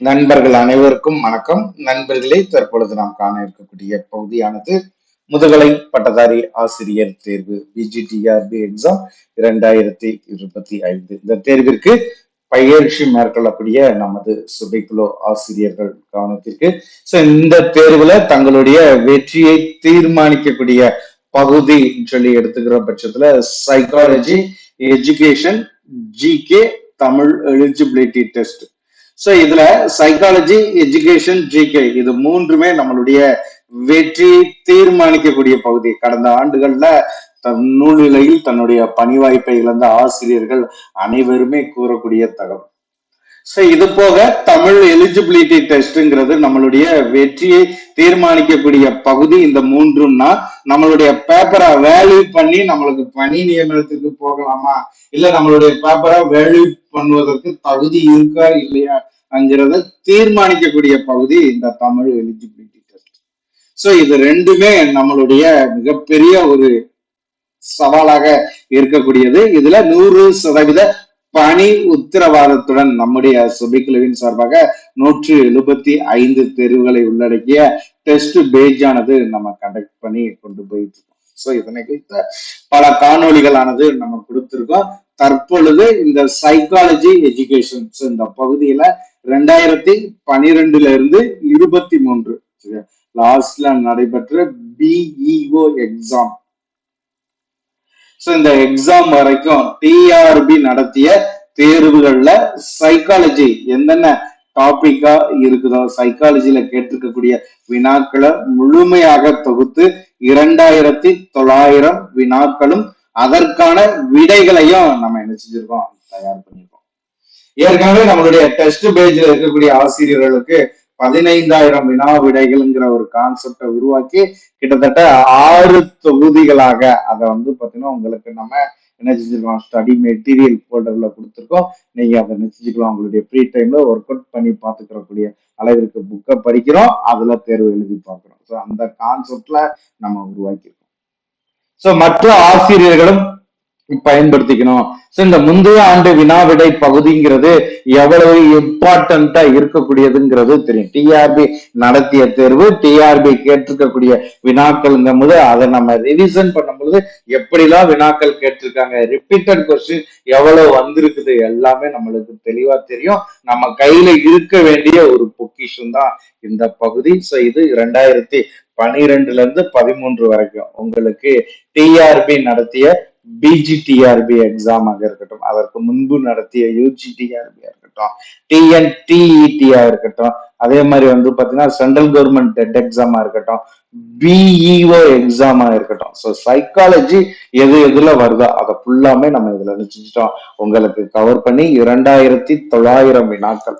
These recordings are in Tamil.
நண்பர்கள் அனைவருக்கும் வணக்கம். நண்பர்களே தற்பொழுது நாம் காண இருக்கக்கூடிய பகுதியானது முதுகலை பட்டதாரி ஆசிரியர் தேர்வு பிஜிடிஆர்பி எக்ஸாம் இரண்டாயிரத்தி இருபத்தி ஐந்து. இந்த தேர்விற்கு பயிற்சி மேற்கொள்ளக்கூடிய நமது சுபைக்குழு ஆசிரியர்கள் கவனத்திற்கு. சோ இந்த தேர்வுல தங்களுடைய வெற்றியை தீர்மானிக்கக்கூடிய பகுதி சொல்லி எடுத்துக்கிற பட்சத்துல psychology education GK Tamil eligibility test so இதுல சைக்காலஜி எஜுகேஷன் ஜிகே இது மூன்றுமே நம்மளுடைய வெற்றி தீர்மானிக்கக்கூடிய பகுதி. கடந்த ஆண்டுகள்ல தன் நூல்நிலையில் தன்னுடைய பணி வாய்ப்பை இழந்த ஆசிரியர்கள் அனைவருமே கூறக்கூடிய தகவல். சோ இது போக தமிழ் எலிஜிபிலிட்டி டெஸ்ட்ங்கிறது நம்மளுடைய வெற்றியை தீர்மானிக்கக்கூடிய பகுதி இந்த மூன்றும்னா நம்மளுடைய பேப்பரை வேல்யூ பண்ணி நம்மளுக்கு பணி நியமனத்துக்கு போகலாமா? இல்ல நம்மளுடைய பேப்பரை வேல்யூ பண்ணுவதற்கு தகுதி இருக்கா இல்லையா அங்கிறத தீர்மானிக்கக்கூடிய பகுதி இந்த தமிழ் எலிஜிபிலிட்டி டெஸ்ட் சோ இது ரெண்டுமே நம்மளுடைய மிகப்பெரிய ஒரு சவாலாக இருக்கக்கூடியது. இதுல நூறு சதவீத பணி உத்தரவாதத்துடன் நம்முடைய சுபிக்குழுவின் சார்பாக நூற்று எழுபத்தி ஐந்து தேர்வுகளை உள்ளடக்கிய டெஸ்ட் பேஜானது நம்ம கண்டக்ட் பண்ணி கொண்டு போயிட்டு இருக்கோம். ஸோ இதனை குறித்த பல காணொளிகளானது நம்ம கொடுத்துருக்கோம். தற்பொழுது இந்த சைக்காலஜி எஜுகேஷன்ஸ் இந்த பகுதியில ரெண்டாயிரத்தி பனிரெண்டுல இருந்து இருபத்தி மூன்று லாஸ்ட்ல நடைபெற்ற பிஇஓ எக்ஸாம் ஸோ இந்த எக்ஸாம் வரைக்கும் டிஆர்பி நடத்திய தேர்வுகள்ல சைக்காலஜி என்னென்ன டாபிக்கா இருக்குதோ சைக்காலஜில கேட்டிருக்கக்கூடிய வினாக்களை முழுமையாக தொகுத்து இரண்டாயிரத்தி தொள்ளாயிரம் வினாக்களும் அதற்கான விடைகளையும் நம்ம என்ன செஞ்சிருக்கோம் தயார் பண்ணியிருக்கோம் ஏற்கனவே நம்மளுடைய டெஸ்ட் பேஜ்ல இருக்கக்கூடிய ஆசிரியர்களுக்கு பதினைந்தாயிரம் வினா விடைகள்ங்கிற ஒரு கான்செப்டை உருவாக்கி கிட்டத்தட்ட ஆறு தொகுதிகளாக அதை வந்து பார்த்தீங்கன்னா உங்களுக்கு நம்ம என்ன செஞ்சிருக்கோம் ஸ்டடி மெட்டீரியல் போல்டர்ல கொடுத்துருக்கோம். நீங்கள் அதை நினைச்சுக்கலாம் உங்களுடைய ஃப்ரீ டைமில் ஒர்க் அவுட் பண்ணி பார்த்துக்கிறக்கூடிய அளவிற்கு புக்கை படிக்கிறோம். அதில் தேர்வு எழுதி பார்க்குறோம். ஸோ அந்த கான்செப்டில் நம்ம உருவாக்கியிருக்கோம். ஸோ மற்ற ஆசிரியர்களும் பயன்படுத்திக்கணும். சோ இந்த முந்தைய ஆண்டு வினாவிடை பகுதிங்கிறது எவ்வளவு இம்பார்ட்டண்டா இருக்கக்கூடியதுங்கிறது தெரியும். டிஆர்பி நடத்திய தேர்வு டிஆர்பி கேட்டிருக்கக்கூடிய வினாக்கள்ங்கும் போது அதை நம்ம ரிவிசன் பண்ணும்பொழுது எப்படிலாம் வினாக்கள் கேட்டிருக்காங்க ரிப்பீட்டட் கொஸ்டின் எவ்வளவு வந்திருக்குது எல்லாமே நம்மளுக்கு தெளிவா தெரியும். நம்ம கையில இருக்க வேண்டிய ஒரு பொக்கிஷம் தான் இந்த பகுதி. சோ இது ரெண்டாயிரத்தி பனிரெண்டுல இருந்து பதிமூன்று வரைக்கும் உங்களுக்கு டிஆர்பி நடத்திய பிஜிடிஆர்பி எக்ஸாமாக இருக்கட்டும் அதற்கு முன்பு நடத்திய யூஜிடிஆர்பி இருக்கட்டும் டிஎன்டிஇடியா இருக்கட்டும் அதே மாதிரி வந்து பாத்தீங்கன்னா சென்ட்ரல் கவர்மெண்ட் டெட் எக்ஸாமா இருக்கட்டும் பிஇஓ எக்ஸாமா இருக்கட்டும். ஸோ சைக்காலஜி எது எதுல வருதோ அதை ஃபுல்லாமே நம்ம இதுல நினைச்சிட்டோம் உங்களுக்கு கவர் பண்ணி இரண்டாயிரத்தி தொள்ளாயிரம் வினாக்கள்.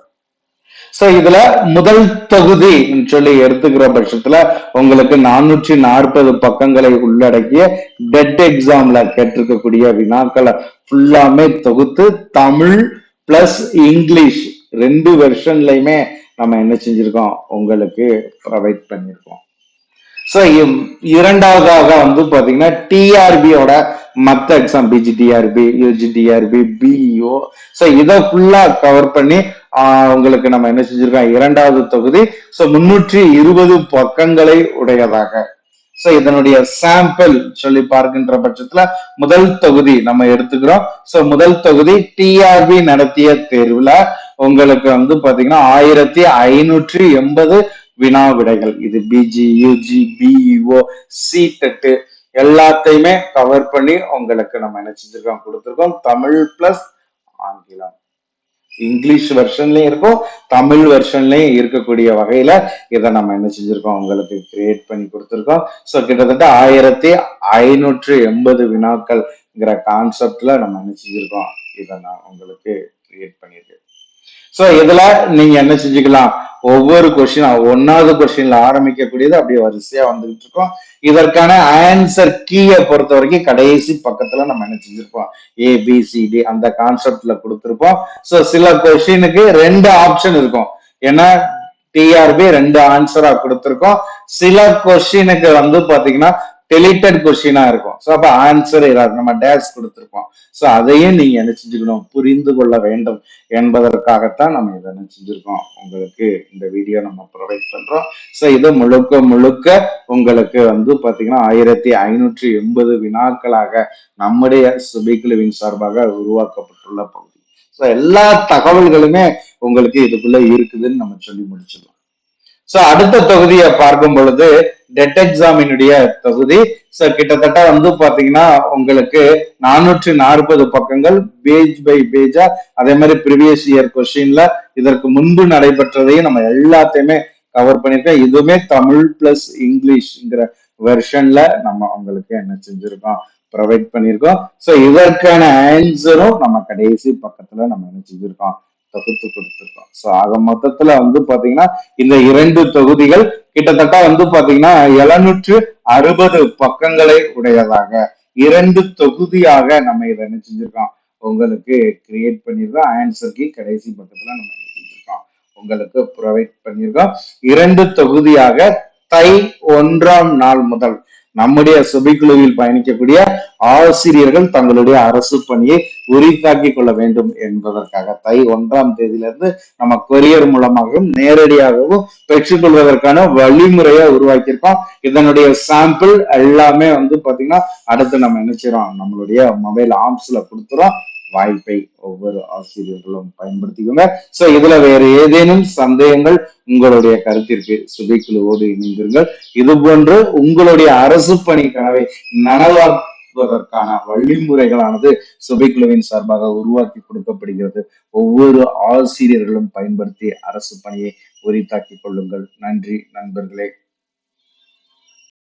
சோ இதுல முதல் தொகுதி சொல்லி எடுத்துக்கிற பட்சத்துல உங்களுக்கு நானூற்றி நாற்பது பக்கங்களை உள்ளடக்கிய டெட் எக்ஸாம்ல கேட்டிருக்கக்கூடிய வினாக்களை ஃபுல்லாமே தொகுத்து தமிழ் பிளஸ் இங்கிலீஷ் ரெண்டு வெர்ஷன்லயுமே நம்ம என்ன செஞ்சிருக்கோம்? உங்களுக்கு ப்ரொவைட் பண்ணியிருக்கோம் ஸோ இரண்டாவதாக வந்து பாத்தீங்கன்னா டிஆர்பியோட மத்த exam PGTRB UGTRB BEO so இதை ஃபுல்லா கவர் பண்ணி உங்களுக்கு நம்ம என்ன செஞ்சிருக்கோம்? இரண்டாவது தொகுதி. ஸோ முன்னூற்றி இருபது பக்கங்களை உடையதாக. ஸோ இதனுடைய சாம்பிள் சொல்லி பார்க்கின்ற பட்சத்துல முதல் தொகுதி நம்ம எடுத்துக்கிறோம். ஸோ முதல் தொகுதி டிஆர்பி நடத்திய தேர்வுல உங்களுக்கு வந்து பாத்தீங்கன்னா ஆயிரத்தி ஐநூற்றி எண்பது வினா விடைகள் இது PG UG BEO C TET எல்லாத்தையுமே கவர் பண்ணி உங்களுக்கு நம்ம என்ன செஞ்சிருக்கோம் கொடுத்துருக்கோம். தமிழ் பிளஸ் ஆங்கிலம். இங்கிலீஷ் வெர்ஷன்லயும் இருக்கும் தமிழ் வெர்ஷன்லயும் இருக்கக்கூடிய வகையில இதை நம்ம என்ன செஞ்சிருக்கோம் உங்களுக்கு கிரியேட் பண்ணி கொடுத்துருக்கோம். ஸோ கிட்டத்தட்ட ஆயிரத்தி ஐநூற்று எண்பது வினாக்கள்ங்கிற கான்செப்ட்ல நம்ம என்ன செஞ்சிருக்கோம் இதை நான் உங்களுக்கு கிரியேட் பண்ணியிருக்கேன் ஸோ இதுல நீங்க என்ன செஞ்சுக்கலாம் ஒவ்வொரு கொஸ்டின் ஒன்னாவது கொஸ்டின்ல ஆரம்பிக்கக்கூடியது அப்படியே வரிசையா வந்துகிட்டு இருக்கோம். இதற்கான ஆன்சர் கீயை பொறுத்த வரைக்கும் கடைசி பக்கத்துல நம்ம என்ன செஞ்சிருப்போம்? ஏ பி சி அந்த கான்செப்ட்ல கொடுத்துருப்போம். ஸோ சில கொஸ்டினுக்கு ரெண்டு ஆப்ஷன் இருக்கும். ஏன்னா டிஆர்பி ரெண்டு ஆன்சரா கொடுத்துருக்கோம். சில கொஸ்டினுக்கு வந்து பாத்தீங்கன்னா டெலிட்டட் கொஸ்டினா இருக்கும். ஸோ அப்போ ஆன்சர் ஏதாவது நம்ம டேஷ் கொடுத்துருப்போம் ஸோ அதையும் நீங்க என்ன செஞ்சுக்கணும்? புரிந்து கொள்ள வேண்டும் என்பதற்காகத்தான் நம்ம இதை என்ன செஞ்சிருக்கோம். உங்களுக்கு இந்த வீடியோ நம்ம ப்ரொவைட் பண்றோம். ஸோ இது முழுக்க முழுக்க உங்களுக்கு வந்து பாத்தீங்கன்னா ஆயிரத்தி ஐநூற்றி எண்பது வினாக்களாக நம்முடைய சுபிக்குழுவின் சார்பாக உருவாக்கப்பட்டுள்ள பகுதி. ஸோ எல்லா தகவல்களுமே உங்களுக்கு இதுக்குள்ள இருக்குதுன்னு நம்ம சொல்லி முடிச்சிடலாம். சோ அடுத்த தொகுதியை பார்க்கும் பொழுது டெட் எக்ஸாமினுடைய தொகுதி. சோ கிட்டத்தட்ட வந்து பாத்தீங்கன்னா உங்களுக்கு நானூற்றி நாற்பது பக்கங்கள் பேஜ் பை பேஜா அதே மாதிரி ப்ரீவியஸ் இயர் கொஸ்டின்ல இதற்கு முன்பு நடைபெற்றதையும் நம்ம எல்லாத்தையுமே கவர் பண்ணிருக்கோம். இதுவுமே தமிழ் பிளஸ் இங்கிலீஷ்ங்கிற வெர்ஷன்ல நம்ம உங்களுக்கு என்ன செஞ்சிருக்கோம்? ப்ரொவைட் பண்ணியிருக்கோம் ஸோ இதற்கான ஆன்சரும் நம்ம கடைசி பக்கத்துல நம்ம என்ன செஞ்சிருக்கோம்? தொகுத்து கொடுத்துருக்கோம் ஸோ ஆக மொத்தத்துல வந்து பாத்தீங்கன்னா இந்த இரண்டு தொகுதிகள் கிட்டத்தட்ட வந்து பாத்தீங்கன்னா எழுநூற்று அறுபது பக்கங்களை உடையதாக இரண்டு தொகுதியாக நம்ம இதை என்ன செஞ்சிருக்கோம்? உங்களுக்கு கிரியேட் பண்ணியிருக்கோம். ஆன்சருக்கு கடைசி பக்கத்துல நம்ம என்ன செஞ்சிருக்கோம்? உங்களுக்கு ப்ரொவைட் பண்ணியிருக்கோம். இரண்டு தொகுதியாக தை ஒன்றாம் நாள் முதல் நம்முடைய சபைக்குழுவில் பயணிக்கக்கூடிய ஆசிரியர்கள் தங்களுடைய அரசு பணியை உரித்தாக்கிக் கொள்ள வேண்டும் என்பதற்காக. தை ஒன்றாம் தேதியிலிருந்து நம்ம கொரியர் மூலமாகவும் நேரடியாகவும் பெற்றுக்கொள்வதற்கான வழிமுறையை உருவாக்கியிருக்கோம். இதனுடைய சாம்பிள் எல்லாமே வந்து பாத்தீங்கன்னா அடுத்து நம்ம என்ன செய்யறோம்? நம்மளுடைய மொபைல் ஆப்ஸ்ல கொடுத்துறோம். வாய்ப்பை ஒவ்வொரு ஆசிரியர்களும் பயன்படுத்திக்கோங்க. சோ இதுல வேற ஏதேனும் சந்தேகங்கள் உங்களுடைய கருத்திற்கு சுதைக்குழுவோடு இணைந்திருங்கள். இது போன்று உங்களுடைய அரசு பணி கனவை நனவாக்குவதற்கான வழிமுறைகளானது சுபைக்குழுவின் சார்பாக உருவாக்கி கொடுக்கப்படுகிறது. ஒவ்வொரு ஆசிரியர்களும் பயன்படுத்தி அரசு பணியை உரித்தாக்கிக் கொள்ளுங்கள். நன்றி நண்பர்களே.